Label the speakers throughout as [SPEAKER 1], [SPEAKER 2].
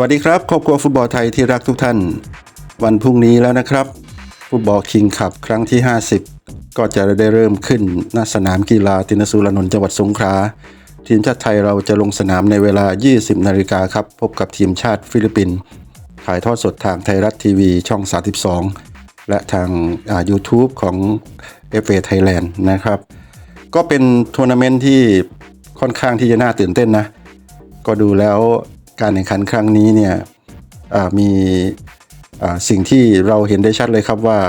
[SPEAKER 1] วัสดีครับ ครอบครัวฟุตบอลไทยที่รักทุกท่าน วันพรุ่งนี้แล้วนะครับ ฟุตบอลคิงคับครั้งที่ 50 ก็จะได้เริ่มขึ้นณสนามกีฬาตินสุรานนท์จังหวัดสงขลาทีมชาติไทยเราจะลงสนามในเวลา 20 นาฬิกาครับ พบกับทีมชาติฟิลิปปินส์ถ่ายทอดสดทางไทยรัฐทีวีช่อง 32 และทางา YouTube ของ FA Thailand นะครับ ก็เป็นทัวร์นาเมนต์ที่ค่อนข้างที่จะน่าตื่นเต้นนะ ก็ดูแล้ว การแข่งขันครั้งนี้เนี่ยมีสิ่งที่เราเห็นได้ชัดเลยครับว่า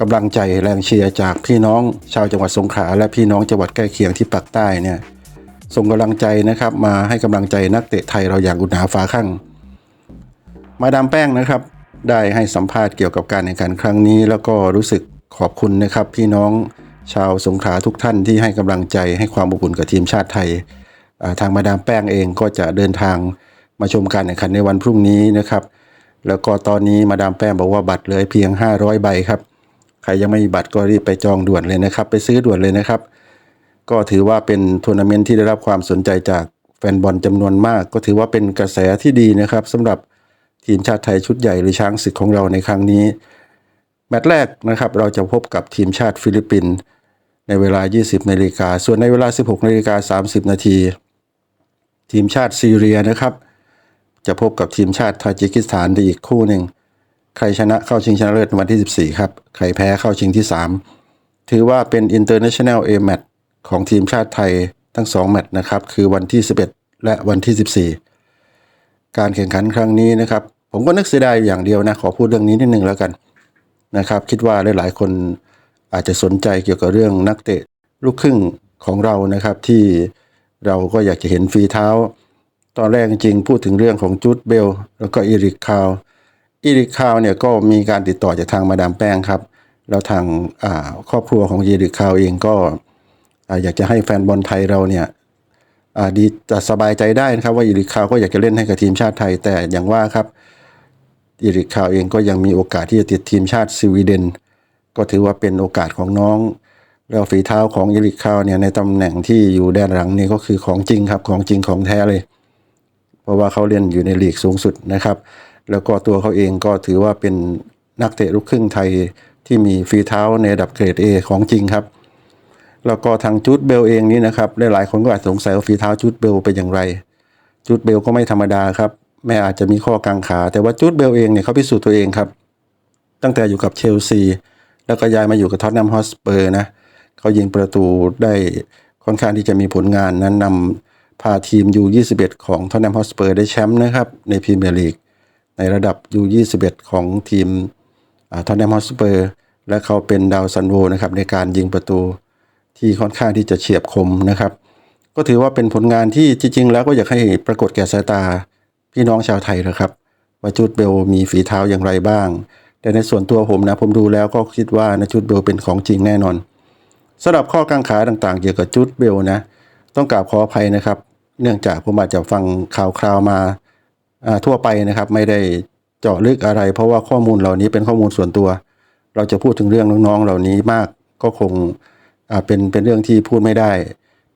[SPEAKER 1] กำลังใจแรงเชียร์จากพี่น้องชาวจังหวัดสงขลาและพี่น้องจังหวัดใกล้เคียงที่ปากใต้เนี่ยส่งกำลังใจนะครับมาให้กำลังใจนักเตะไทยเราอย่างอุณหาฟ้าข้างมาดามแป้งนะครับ ได้ให้สัมภาษณ์เกี่ยวกับการแข่งขันครั้งนี้ แล้วก็รู้สึกขอบคุณนะครับ พี่น้องชาวสงขลาทุกท่านที่ให้กำลังใจให้ความอบอุ่นกับทีมชาติไทย ทางมาดามแป้งเองก็จะเดินทาง มาชมการแข่งขันในวันพรุ่งนี้นะครับ แล้วก็ตอนนี้มาดามแป้งบอกว่าบัตรเหลยเพียง 500 ใบครับ ใครยังไม่มีบัตรก็รีบไปจองด่วนเลยนะครับ ไปซื้อด่วนเลยนะครับ ก็ถือว่าเป็นทัวร์นาเมนต์ที่ได้รับความสนใจจากแฟนบอลจำนวนมาก ก็ถือว่าเป็นกระแสที่ดีนะครับสำหรับทีมชาติไทยชุดใหญ่หรือช้างศึกของเราในครั้งนี้แมตช์แรกนะครับเราจะพบกับทีมชาติฟิลิปปินส์ในเวลา 20นาฬิกาส่วนในเวลา 16นาฬิกา30 นาทีทีมชาติซีเรียนะครับ จะพบกับทีมชาติทาจิกิสถานในอีกคู่หนึ่ง ใครชนะเข้าชิงชนะเลิศวันที่ 14 ครับ ใครแพ้เข้าชิงที่ 3 ถือว่าเป็น International A Match ของทีมชาติไทยทั้ง 2 แมตช์นะครับ คือวันที่ 11 และวันที่ 14 การแข่งขันครั้งนี้นะครับ ผมก็นึกเสียดายอย่างเดียวนะ ขอพูดเรื่องนี้นิดนึงแล้วกันนะครับ คิดว่าหลายๆ คนอาจจะสนใจเกี่ยวกับเรื่องนักเตะลูกครึ่งของเรานะครับที่เราก็อยากจะเห็นฝีเท้า ตอนแรกจริงๆพูดถึงเรื่องของจูดเบลแล้วก็อีริคาวอีริคาวเนี่ยก็มีการติดต่อจากทางมาดามแป้งครับ แล้วทางครอบครัวของอีริคาวเองก็อ่าอยากจะให้แฟนบอลไทยเราเนี่ยดีจะสบายใจได้นะครับว่าอีริคาวก็อยากจะเล่นให้กับทีมชาติไทย แต่อย่างว่าครับอีริคาวเองก็ยังมีโอกาสที่จะติดทีมชาติสวีเดน ก็ถือว่าเป็นโอกาสของน้องแล้วฝีเท้าของอีริคาวเนี่ยในตำแหน่งที่อยู่แดนหลังนี่ก็คือของจริงครับของจริงของแท้เลย เพราะว่าเขาเล่นอยู่ในลีกสูงสุดนะครับ แล้วก็ตัวเขาเองก็ถือว่าเป็นนักเตะลูกครึ่งไทยที่มีฝีเท้าในระดับเกรด A ของจริงครับ แล้วก็ทางจูดเบลเองนี่นะครับหลายๆคนก็อาจสงสัยว่าฝีเท้าจูดเบลเป็นอย่างไรจูดเบลก็ไม่ธรรมดาครับแม่อาจจะมีข้อกังขา แต่ว่าจูดเบลเองเนี่ยเขาพิสูจน์ตัวเองครับ ตั้งแต่อยู่กับเชลซี แล้วก็ย้ายมาอยู่กับท็อตแนมฮอสเปอร์นะเขายิงประตูได้ค่อนข้างที่จะมีผลงานนั้นนำ พาทีม U21 ของท็อตแนมฮอสเปอร์ได้แชมป์นะครับในพรีเมียร์ลีกในระดับ U21 ของทีมท็อตแนมฮอสเปอร์และเขาเป็นดาวซันโวนะครับในการยิงประตูที่ค่อนข้างที่จะเฉียบคมนะครับ ก็ถือว่าเป็นผลงานที่จริง ๆ แล้วก็อยากให้ปรากฏแก่สายตาพี่น้องชาวไทยนะครับว่าจูดเบลมีฝีเท้าอย่างไรบ้าง แต่ในส่วนตัวผมนะผมดูแล้วก็คิดว่านะจูดเบลเป็นของจริงแน่นอนสำหรับข้อกังขาต่างๆ เกี่ยวกับจูดเบลนะ ต้องกราบขออภัยนะครับ เนื่องจากผมอาจจะฟังข่าวคราวมาทั่วไปนะครับ ไม่ได้เจาะลึกอะไร เพราะว่าข้อมูลเหล่านี้เป็นข้อมูลส่วนตัว เราจะพูดถึงเรื่องน้องๆเหล่านี้มากก็คงเป็นเป็นเรื่องที่พูดไม่ได้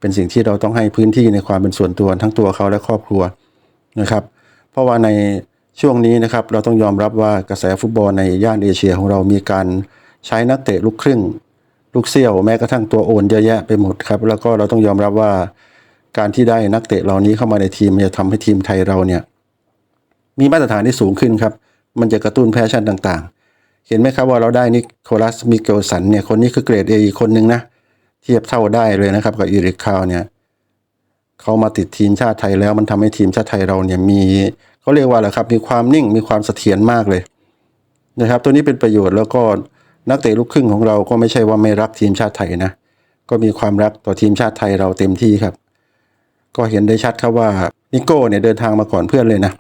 [SPEAKER 1] เป็นสิ่งที่เราต้องให้พื้นที่ในความเป็นส่วนตัวทั้งตัวเขาและครอบครัวนะครับ เพราะว่าในช่วงนี้นะครับเราต้องยอมรับว่ากระแสฟุตบอลในย่านเอเชียของเรามีการใช้นักเตะลูกครึ่ง ลูกเซี่ยวแม้กระทั่งตัวโอนเยอะแยะไปหมดครับแล้วก็เราต้องยอมรับว่า การที่ได้นักเตะเหล่านี้เข้ามาในทีมมันจะทำให้ทีมไทยเราเนี่ย มีมาตรฐานที่สูงขึ้นครับ มันจะกระตุ้นแพชชั่นต่างๆ เห็นไหมครับว่าเราได้นิโคลัสมิเกลสันเนี่ยคนนี้คือเกรดเออีคนหนึ่งนะเทียบเท่าได้เลยนะครับกับอีริกคาวเนี่ยเขามาติดทีมชาติไทยแล้วมันทำให้ทีมชาติไทยเราเนี่ยมีเขาเรียกว่าอะไรครับ มีความนิ่งมีความเสถียรมากเลยนะครับ ตัวนี้เป็นประโยชน์แล้วก็นักเตะลูกครึ่งของเราก็ไม่ใช่ว่าไม่รักทีมชาติไทยนะ ก็มีความรักต่อทีมชาติไทยเราเต็มที่ครับ ก็เห็นได้ชัดครับว่านิโก้เนี่ยเดินทางมาก่อนเพื่อนเลยนะ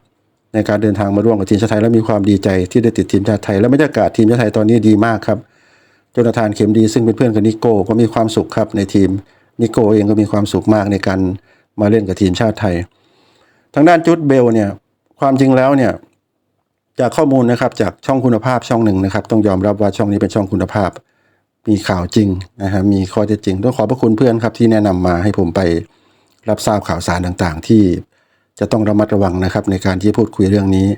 [SPEAKER 1] ในการเดินทางมาร่วมกับทีมชาติไทยแล้วมีความดีใจที่ได้ติดทีมชาติไทย และบรรยากาศทีมชาติไทยตอนนี้ดีมากครับจนาธานเข็มดีซึ่งเป็นเพื่อนกับนิโก้ก็มีความสุขครับในทีมนิโก้เองก็มีความสุขมากในการมาเล่นกับทีมชาติไทย ทางด้านจุดเบลเนี่ยความจริงแล้วเนี่ยจากข้อมูลนะครับจากช่องคุณภาพช่องหนึ่งนะครับ ต้องยอมรับว่าช่องนี้เป็นช่องคุณภาพ มีข่าวจริงนะฮะมีข้อเท็จจริงต้องขอบพระคุณเพื่อนครับที่แนะนำมาให้ผมไป รับทราบข่าวสารต่างๆ ที่จะต้องระมัดระวังนะครับ ในการที่พูดคุยเรื่องนี้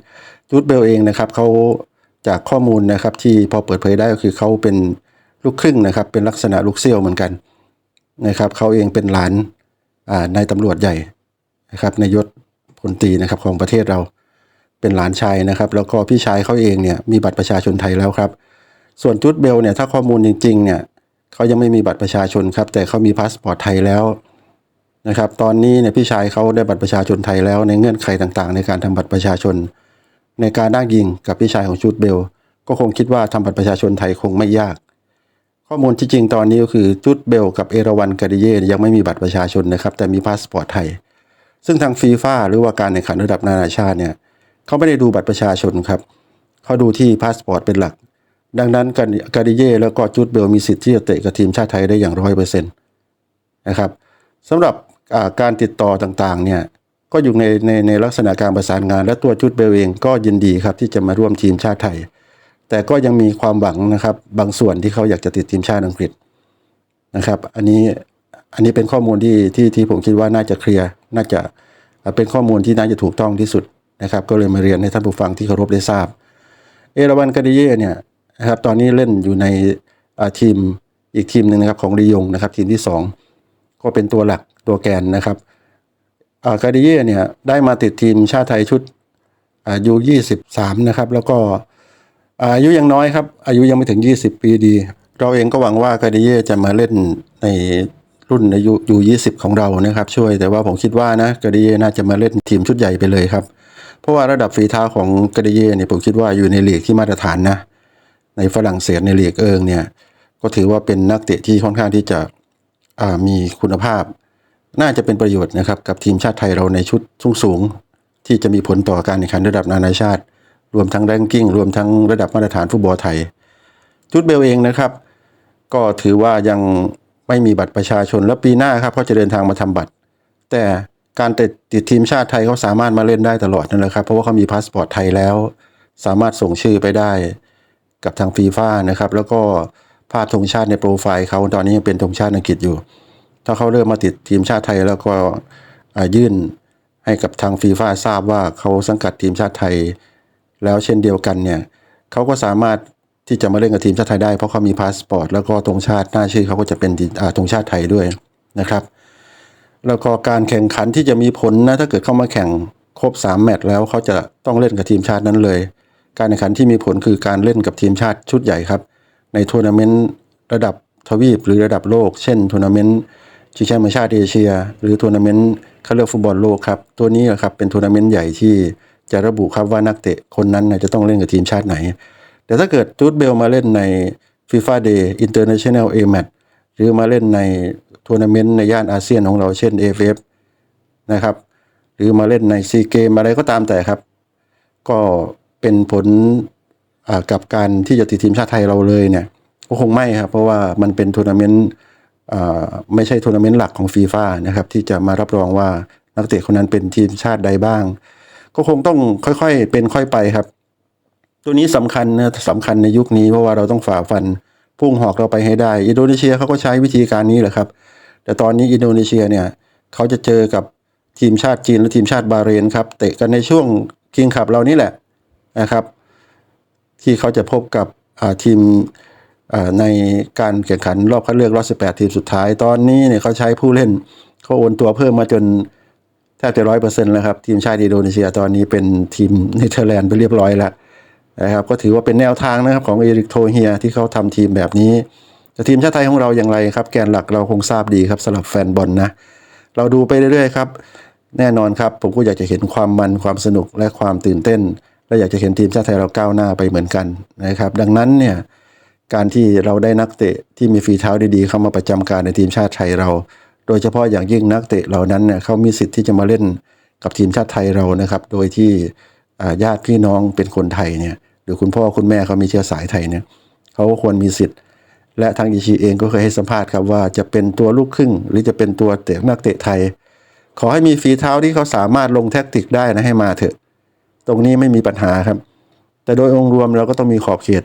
[SPEAKER 1] จูดเบลเองนะครับเขาจากข้อมูลนะครับที่พอเปิดเผยได้ก็คือเขาเป็นลูกครึ่งนะครับ เป็นลักษณะลูกเซี่ยวเหมือนกันนะครับเขาเองเป็นหลานอ่านายตำรวจใหญ่นะครับในยศพลตีนะครับของประเทศเราเป็นหลานชายนะครับ แล้วก็พี่ชายเขาเองเนี่ยมีบัตรประชาชนไทยแล้วครับ ส่วนจุดเบลเนี่ยถ้าข้อมูลจริงๆเนี่ยเขายังไม่มีบัตรประชาชนครับ แต่เขามีพาสปอร์ตไทยแล้ว นะครับ ตอนนี้เนี่ยพี่ชายเขาได้บัตรประชาชนไทยแล้วในเงื่อนไขต่างๆ ในการทำบัตรประชาชน ในการด้างยิงกับพี่ชายของจุดเบล ก็คงคิดว่าทำบัตรประชาชนไทยคงไม่ยาก ข้อมูลที่จริงตอนนี้ก็คือจุดเบล กับเอราวันกาดิเย่ยังไม่มีบัตรประชาชนนะครับ แต่มีพาสปอร์ตไทย ซึ่งทางฟีฟ่าหรือว่าการแข่งขันระดับนานาชาติเนี่ยเขาไม่ได้ดูบัตรประชาชนครับเขาดูที่พาสปอร์ตเป็นหลัก ดังนั้นการกาดิเย่แล้วก็จุดเบลมีสิทธิ์ที่จะเตะกับทีมชาติไทยได้อย่างร้อยเปอร์เซ็นต์นะครับสำหรับ การติดต่อต่างๆเนี่ยก็อยู่ในในในลักษณะการประสานงาน และตัวจุดเบลเองก็ยินดีครับที่จะมาร่วมทีมชาติไทย แต่ก็ยังมีความหวังนะครับบางส่วนที่เขาอยากจะติดทีมชาติอังกฤษนะครับ อันนี้อันนี้เป็นข้อมูลที่ที่ที่ผมคิดว่าน่าจะเคลียร์น่าจะเป็นข้อมูลที่น่าจะถูกต้องที่สุดนะครับ ก็เลยมาเรียนให้ท่านผู้ฟังที่เคารพได้ทราบ เอราวันกาดิเย่เนี่ยนะครับตอนนี้เล่นอยู่ในทีมอีกทีมหนึ่งนะครับของลียงนะครับทีมที่สองก็เป็นตัวหลัก ตัวแกนนะครับอากาดิเย่เนี่ยได้มาติดทีมชาติไทยชุดอายุ 23 นะครับ แล้วก็อายุยังน้อยครับ อายุยังไม่ถึง 20 ปีดี เราเองก็หวังว่ากาดิเย่จะมาเล่นในรุ่นอายุยู20 ของเรานะครับ ช่วยแต่ว่าผมคิดว่านะกาดิเย่น่าจะมาเล่นทีมชุดใหญ่ไปเลยครับ เพราะว่าระดับฝีเท้าของกาดิเย่เนี่ยผมคิดว่าอยู่ในลีกที่มาตรฐานนะ ในฝรั่งเศสในลีกเอิงเนี่ยก็ถือว่าเป็นนักเตะที่ค่อนข้างที่จะมีคุณภาพ น่าจะเป็นประโยชน์นะครับกับทีมชาติไทยเราในชุดสูงสูง ที่จะมีผลต่อการแข่งขันระดับนานาชาติ รวมทั้งแรงกิ้งรวมทั้งระดับมาตรฐานฟุตบอลไทยจุดเบลเองนะครับ ก็ถือว่ายังไม่มีบัตรประชาชนแล้วปีหน้าครับเขาจะเดินทางมาทำบัตร แต่การติดติดทีมชาติไทยเขาสามารถมาเล่นได้ตลอดนั่นแหละครับ เพราะว่าเขามีพาสปอร์ตไทยแล้ว สามารถส่งชื่อไปได้กับทางฟีฟ่านะครับ แล้วก็ภาพธงชาติในโปรไฟล์เขาตอนนี้ยังเป็นธงชาติอังกฤษอยู่ ถ้าเขาเริ่มมาติดทีมชาติไทยแล้วก็ยื่นให้กับทางฟีฟ่าทราบว่าเขาสังกัดทีมชาติไทย แล้วเช่นเดียวกันเนี่ยเขาก็สามารถที่จะมาเล่นกับทีมชาติไทยได้เพราะเขามีพาสปอร์ตแล้วก็ธงชาติหน้าชื่อเขาก็จะเป็นธงชาติไทยด้วยนะครับ แล้วก็การแข่งขันที่จะมีผลนะถ้าเกิดเข้ามาแข่งครบ 3 แมตช์แล้วเขาจะต้องเล่นกับทีมชาตินั้นเลย การแข่งขันที่มีผลคือการเล่นกับทีมชาติชุดใหญ่ครับ ในทัวร์นาเมนต์ระดับทวีปหรือระดับโลก เช่นทัวร์นาเมนต์ ชิงแชมป์ชาติเอเชีย หรือทัวร์นาเมนต์คัดเลือกฟุตบอลโลกครับ ตัวนี้แหละครับเป็นทัวร์นาเมนต์ใหญ่ที่จะระบุครับว่านักเตะคนนั้นจะต้องเล่นกับทีมชาติไหน แต่ถ้าเกิดจูดเบลมาเล่นใน FIFA Day International A Match หรือมาเล่นในทัวร์นาเมนต์ในย่านอาเซียนของเราเช่น AFF นะครับ หรือมาเล่นในซีเกมอะไรก็ตามแต่ครับ ก็เป็นผลกับการที่จะติดทีมชาติไทยเราเลยเนี่ยก็คงไม่ครับ เพราะว่ามันเป็นทัวร์นาเมนต์ ไม่ใช่ทัวร์นาเมนต์หลักของฟีฟ่านะครับที่จะมารับรองว่านักเตะคนนั้นเป็นทีมชาติใดบ้าง ก็คงต้องค่อยๆ เป็นค่อยไปครับ ตัวนี้สำคัญนะสำคัญในยุคนี้เพราะว่าเราต้องฝ่าฟันพุ่งหอกเราไปให้ได้ อินโดนีเซียเขาก็ใช้วิธีการนี้แหละครับ แต่ตอนนี้อินโดนีเซียเนี่ยเขาจะเจอกับทีมชาติจีนและทีมชาติบาเรนครับเตะกันในช่วงคิงคับเรานี่แหละนะครับ ที่เขาจะพบกับทีม ในการแข่งขันรอบคัดเลือกรอบ 18 ทีมสุดท้าย ตอนนี้เนี่ยเขาใช้ผู้เล่นเขาโอนตัวเพิ่มมาจนแทบจะร้อยเปอร์เซ็นต์แล้วครับ ทีมชาติอินโดนีเซียตอนนี้เป็นทีมเนเธอร์แลนด์ไปเรียบร้อยแล้วนะครับก็ถือว่าเป็นแนวทางนะครับของเอริกโทเฮียที่เขาทำทีมแบบนี้แต่ทีมชาติไทยของเราอย่างไรครับ แกนหลักเราคงทราบดีครับสำหรับแฟนบอลนะ เราดูไปเรื่อยๆครับแน่นอนครับ ผมก็อยากจะเห็นความมันความสนุกและความตื่นเต้น และอยากจะเห็นทีมชาติไทยเราก้าวหน้าไปเหมือนกันนะครับ ดังนั้นเนี่ย การที่เราได้นักเตะที่มีฝีเท้าดีๆเข้ามาประจำการในทีมชาติไทยเรา โดยเฉพาะอย่างยิ่งนักเตะเหล่านั้นเนี่ยเขามีสิทธิ์ที่จะมาเล่นกับทีมชาติไทยเรานะครับ โดยที่ญาติพี่น้องเป็นคนไทยเนี่ยหรือคุณพ่อคุณแม่เขามีเชื้อสายไทยเนี่ยเขาก็ควรมีสิทธิ์ และทางอิชิเองก็เคยให้สัมภาษณ์ครับว่าจะเป็นตัวลูกครึ่ง หรือจะเป็นตัวเตะนักเตะไทย ขอให้มีฝีเท้าที่เขาสามารถลงแท็กติกได้นะให้มาเถอะ ตรงนี้ไม่มีปัญหาครับ แต่โดยองค์รวมเราก็ต้องมีขอบเขต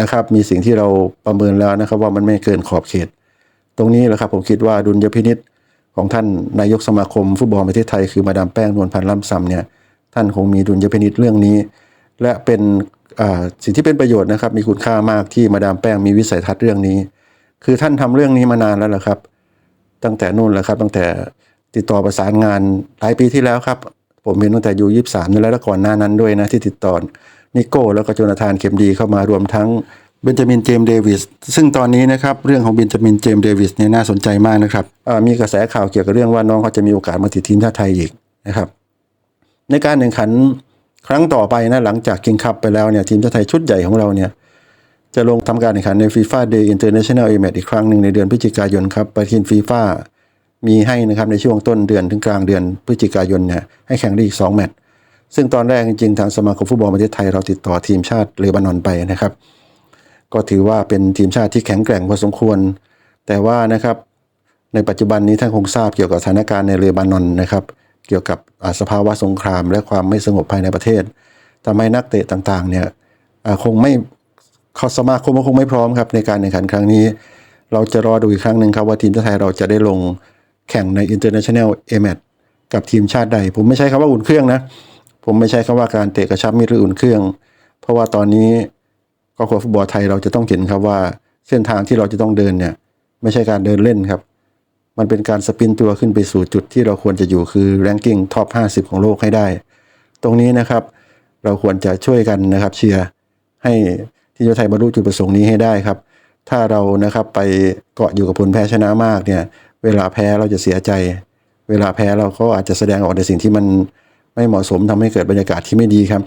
[SPEAKER 1] นะครับ มีสิ่งที่เราประเมินแล้วนะครับ ว่ามันไม่เกินขอบเขต ตรงนี้แหละครับผมคิดว่าดุลยพินิษของท่านนายกสมาคมฟุตบอลประเทศไทยคือมาดามแป้งนวลพันธ์ล่ำซำเนี่ยท่านคงมีดุลยพินิจเรื่องนี้ และเป็นสิ่งที่เป็นประโยชน์นะครับ มีคุณค่ามากที่มาดามแป้งมีวิสัยทัศน์เรื่องนี้ คือท่านทำเรื่องนี้มานานแล้วละครับ ตั้งแต่นู่นแหละครับ ตั้งแต่ติดต่อประสานงานหลายปีที่แล้วครับ ผมเห็นตั้งแต่ยูยี่สามนี่แล้วแล้วก่อนหน้านั้นด้วยนะที่ติดต่อ นิโก้แล้วก็โจนาธานเข็มดีเข้ามารวมทั้งเบนจามินเจมส์เดวิสซึ่งตอนนี้นะครับเรื่องของเบนจามินเจมส์เดวิสเนี่ยน่าสนใจมากนะครับมีกระแสข่าวเกี่ยวกับเรื่องว่าน้องเขาจะมีโอกาสมาติดทีมชาติไทยอีกนะครับในการแข่งขันครั้งต่อไปนะหลังจากคิงคัพไปแล้วเนี่ยทีมชาติไทยชุดใหญ่ของเราเนี่ยจะลงทำการแข่งขันใน FIFA Day International a m a t อีกครั้งหนึ่งในเดือนพฤศจิกายนครับปฏิทินฟีฟ่ามีให้นะครับในช่วงต้นเดือนถึงกลางเดือนพฤศจิกายนเนี่ยให้แข่งได้อีก2แมตช์ ซึ่งตอนแรกจริงๆทางสมาคมฟุตบอลประเทศไทยเราติดต่อทีมชาติเลบานอนไปนะครับ ก็ถือว่าเป็นทีมชาติที่แข็งแกร่งพอสมควร แต่ว่านะครับในปัจจุบันนี้ท่านคงทราบเกี่ยวกับสถานการณ์ในเลบานอนนะครับ เกี่ยวกับอ่าสภาวะสงคราม และความไม่สงบภายในประเทศทำให้นักเตะต่างๆเนี่ยคงไม่เขาสมาคมก็คงไม่พร้อมครับในการแข่งขันครั้งนี้ เราจะรอดูอีกครั้งหนึ่งครับว่าทีมชาติไทยเราจะได้ลงแข่งใน International a m a t กับทีมชาติใด ผมไม่ใช้คำว่าอุ่นเครื่องนะ ผมไม่ใช้คำว่าการเตะกระชับมิตรหรืออุ่นเครื่อง เพราะว่าตอนนี้ครอบครัวฟุตบอลไทยเราจะต้องเห็นครับว่าเส้นทางที่เราจะต้องเดินเนี่ยไม่ใช่การเดินเล่นครับ มันเป็นการสปินตัวขึ้นไปสู่จุดที่เราควรจะอยู่คือ ranking top 50 ของโลกให้ได้ ตรงนี้นะครับเราควรจะช่วยกันนะครับเชียร์ให้ทีมชาติไทยบรรลุจุดประสงค์นี้ให้ได้ครับ ถ้าเรานะครับไปเกาะอยู่กับผลแพ้ชนะมากเนี่ยเวลาแพ้เราจะเสียใจ เวลาแพ้เราก็อาจจะแสดงออกในสิ่งที่มัน ไม่เหมาะสมทำให้เกิดบรรยากาศที่ไม่ดีครับ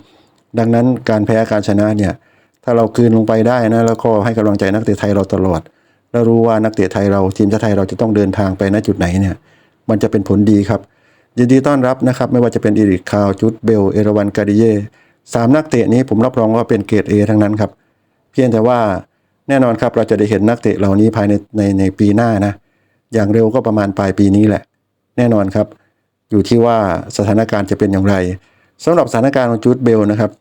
[SPEAKER 1] ดังนั้นการแพ้การชนะเนี่ยถ้าเราคืนลงไปได้นะแล้วก็ให้กำลังใจนักเตะไทยเราตลอด แล้วรู้ว่านักเตะไทยเราทีมชาติไทยเราจะต้องเดินทางไปณจุดไหนเนี่ยมันจะเป็นผลดีครับยินดีต้อนรับนะครับ ไม่ว่าจะเป็นอีริคาวจุดเบลเอราวันกาดิเย่สามนักเตะนี้ผมรับรองว่าเป็นเกรดเอทั้งนั้นครับ เพียงแต่ว่าแน่นอนครับเราจะได้เห็นนักเตะเหล่านี้ภายในในในปีหน้านะ อย่างเร็วก็ประมาณปลายปีนี้แหละ แน่นอนครับ อยู่ที่ว่าสถานการณ์จะเป็นอย่างไรสำหรับสถานการณ์ของจูดเบลนะครับ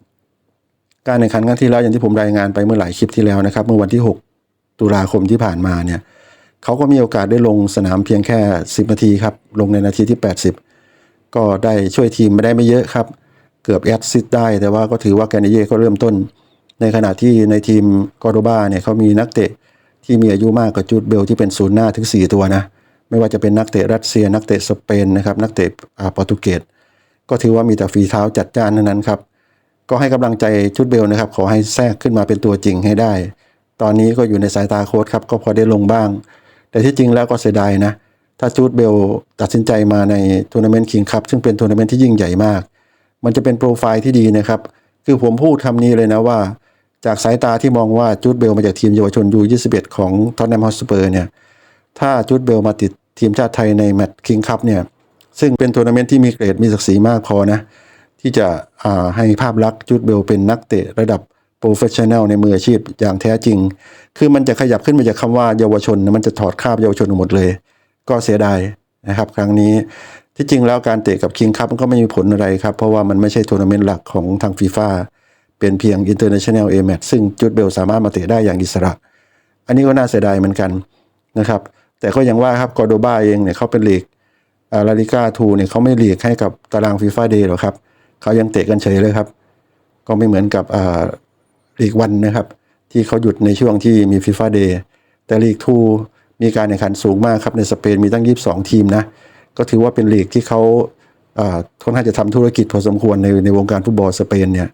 [SPEAKER 1] การแข่งขันครั้งที่แล้วอย่างที่ผมรายงานไปเมื่อหลายคลิปที่แล้วนะครับ เมื่อวันที่ 6 ตุลาคมที่ผ่านมาเนี่ยเขาก็มีโอกาสได้ลงสนามเพียงแค่ 10 นาทีครับ ลงในนาทีที่ 80 ก็ได้ช่วยทีมไม่ได้ไม่เยอะครับ เกือบแอดซิดได้ แต่ว่าก็ถือว่าแกนเย่ก็เริ่มต้น ในขณะที่ในทีมกอร์โดบาเนี่ยเขามีนักเตะที่มีอายุมากกว่าจูดเบลที่เป็นศูนย์หน้าถึง 4 ตัวนะ ไม่ว่าจะเป็นนักเตะรัสเซีย นักเตะสเปนนะครับนักเตะอาโปรตุเกสก็ถือว่ามีแต่ฝีเท้าจัดจ้านทั้งนั้นครับก็ให้กำลังใจชุดเบลนะครับ ขอให้แทรกขึ้นมาเป็นตัวจริงให้ได้ ตอนนี้ก็อยู่ในสายตาโค้ชครับก็พอได้ลงบ้าง แต่ที่จริงแล้วก็เสียดายนะ ถ้าจูดเบลตัดสินใจมาในทัวร์นาเมนต์คิงคัพซึ่งเป็นทัวร์นาเมนต์ที่ยิ่งใหญ่มาก มันจะเป็นโปรไฟล์ที่ดีนะครับ คือผมพูดคำนี้เลยนะว่า จากสายตาที่มองว่าจูดเบลมาจากทีมเยาวชนยู21ของท็อตแนมฮอสเปอร์เนี่ยถ้าจูดเบลมาติด ทีมชาติไทยในแมตช์คิงคัพเนี่ยซึ่งเป็นทัวร์นาเมนต์ที่มีเกรดมีศักดิ์ศรีมากพอนะ ที่จะให้ภาพลักษณ์จูดเบลเป็นนักเตะระดับโปรเฟชชั่นแนลในมืออาชีพอย่างแท้จริง คือมันจะขยับขึ้นมาจากคำว่าเยาวชน มันจะถอดคราบเยาวชนหมดเลย ก็เสียดายนะครับ ครั้งนี้ที่จริงแล้วการเตะกับคิงคัพมันก็ไม่มีผลอะไรครับ เพราะว่ามันไม่ใช่ทัวร์นาเมนต์หลักของทางฟีฟ่าเป็นเพียง International A Match ซึ่งจูดเบลสามารถมาเตะได้อย่างอิสระ อันนี้ก็น่าเสียดายเหมือนกันนะครับ แต่ก็ยังว่าครับกอร์โดบาเองเนี่ยเขาเป็นลีกลาลิก้าทูเนี่ยเขาไม่หลีกให้กับตารางฟีฟ่าเดย์หรอกครับเขายังเตะกันเฉยเลยครับ ก็ไม่เหมือนกับอ่าลีกวันนะครับ ที่เขาหยุดในช่วงที่มีฟีฟ่าเดย์แต่ลีกทูมีการแข่งขันสูงมากครับในสเปนมีตั้ง 22 ทีมนะก็ถือว่าเป็นลีกที่เขาอ่าค่อนข้างจะทำธุรกิจพอสมควรในในวงการฟุตบอลสเปนเนี่ย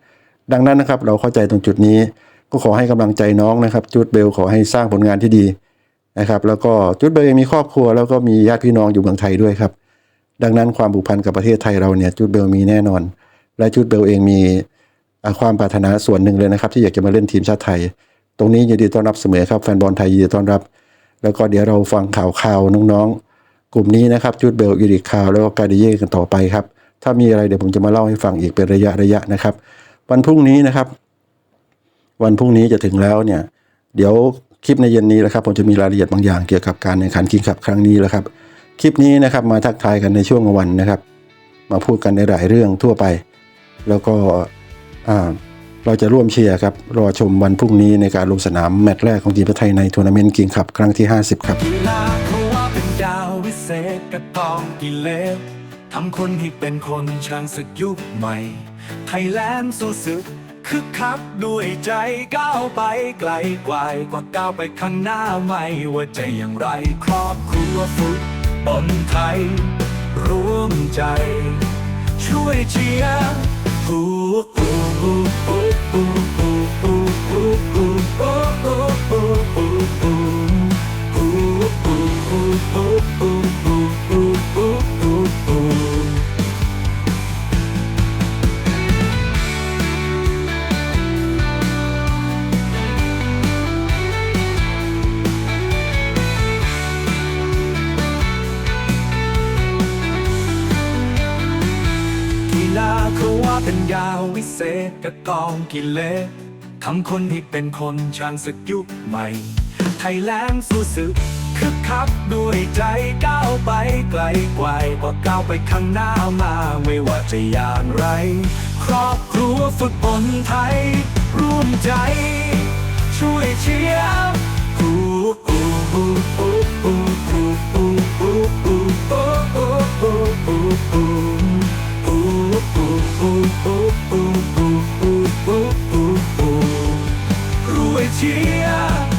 [SPEAKER 1] ดังนั้นนะครับเราเข้าใจตรงจุดนี้ก็ขอให้กำลังใจน้องนะครับจูดเบลขอให้สร้างผลงานที่ดี นะครับ แล้วก็จูดเบลยังมีครอบครัว แล้วก็มีญาติพี่น้องอยู่เมืองไทยด้วยครับ ดังนั้นความผูกพันกับประเทศไทยเราเนี่ยจูดเบลมีแน่นอน และจูดเบลเองมีความปรารถนาส่วนหนึ่งเลยนะครับ ที่อยากจะมาเล่นทีมชาติไทย ตรงนี้ยินดีต้อนรับเสมอครับแฟนบอลไทยยินดีต้อนรับ แล้วก็เดี๋ยวเราฟังข่าวข่าวน้องๆกลุ่มนี้นะครับจูดเบลอีริกคาวแล้วก็การดิเย่กันต่อไปครับ ถ้ามีอะไรเดี๋ยวผมจะมาเล่าให้ฟังอีกเป็นระยะระยะนะครับ วันพรุ่งนี้นะครับ วันพรุ่งนี้จะถึงแล้วเนี่ย เดี๋ยว คลิปในเย็นนี้นะครับผมจะมีรายละเอียดบางอย่างเกี่ยวกับการแข่งขันคิงคับครั้งนี้แล้วครับ คลิปนี้นะครับมาทักทายกันในช่วงวันนะครับ มาพูดกันในหลายเรื่องทั่วไป แล้วก็เราจะร่วมเชียร์ครับรอชมวันพรุ่งนี้ในการลงสนามแมตช์แรกของทีมชาติไทยในทัวร์นาเมนต์คิงคับครั้งที่ 50 ครับ
[SPEAKER 2] กีฬาเขาว่าเป็นดาววิเศษกกับกองกิเลสทำคนให้เป็นคนช่างศึกยุคใหม่ ไทยแลนด์สู้ศึก คึกคักด้วยใจก้าวไปไกลกว่ากว่าก้าวไปข้างหน้าไม่ว่าจะอย่างไรครอบครัวฟุตบอลไทย ร่วมใจ ช่วยเชียร์ฮูฮูฮูฮูฮูฮูฮู กิเลสทำคนให้เป็นคนช่างศึกยุคใหม่ ไทยแลนด์สู้สึกคึกคักด้วยใจก้าวไปไกลไกวกว่าก้าวไปข้างหน้ามาไม่ว่าจะอย่างไร ครอบครัวฝึกบนไทย ร่วมใจ ช่วยเชียร์อู้ 起啊。